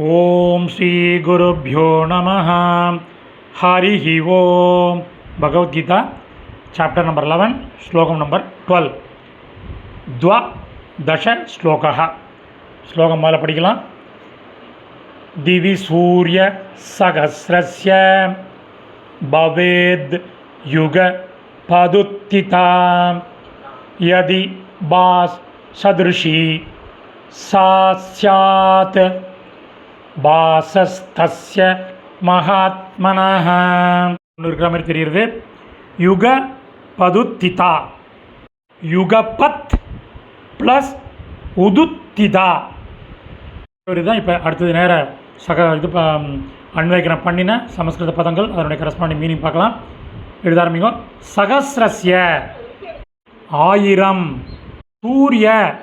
ओम श्री गुरुभ्यो नम। हरिः ओं भगवद्गीता चैप्टर नंबर लेवेन् श्लोक नंबर ट्वेल् श्लोक। श्लोकं मोदल पठिकलां दिवि भवेद युग पदुत्थिता यदि बासदृशी सा பாசஸ்தஸ்ய மகாத்மனஹ. ஒன்று இருக்கிற மாதிரி தெரிகிறது யுக பதுத்திதா. யுகபத் ப்ளஸ் உதுத்திதா. இதுதான் இப்போ அடுத்தது நேர சக இது ப- பண்ணின சமஸ்கிருத பதங்கள் அதனுடைய கரஸ்பாண்டிங் மீனிங் பார்க்கலாம். எழுத ஆரம்பிக்கும் சகசிரஸ்ய. ஆயிரம். சூரிய.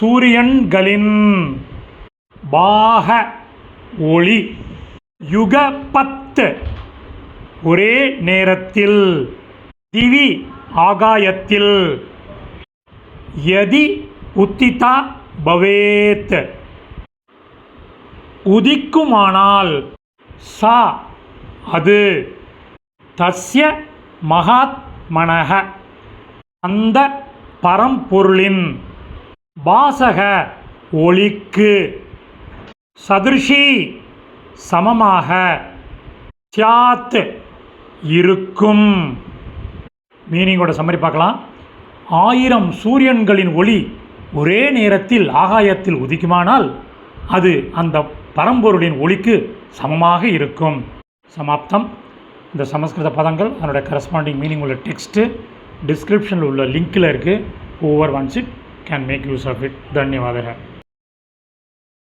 சூரியன்களின். பாக. ஒளி யுகபத்து. ஒரே நேரத்தில் திவி ஆகாயத்தில். யதி உத்திதா பவேத். உதிக்குமானால் சா அது. தஸ்ய மகாத்மனக அந்த பரம்பொருளின் பாசக ஒளிக்கு. சதுர்ஷி சமமாக சியாத் இருக்கும். மீனிங்கோட சம்மரி பார்க்கலாம். ஆயிரம் சூரியன்களின் ஒளி ஒரே நேரத்தில் ஆகாயத்தில் உதிக்குமானால் அது அந்த பரம்பொருளின் ஒளிக்கு சமமாக இருக்கும். சமாப்தம். இந்த சமஸ்கிருத பதங்கள் அதனுடைய கரஸ்பாண்டிங் மீனிங் உள்ள டெக்ஸ்ட்டு டிஸ்கிரிப்ஷனில் உள்ள லிங்க்கில் இருக்குது over once it can make use of it தன்யவாதக.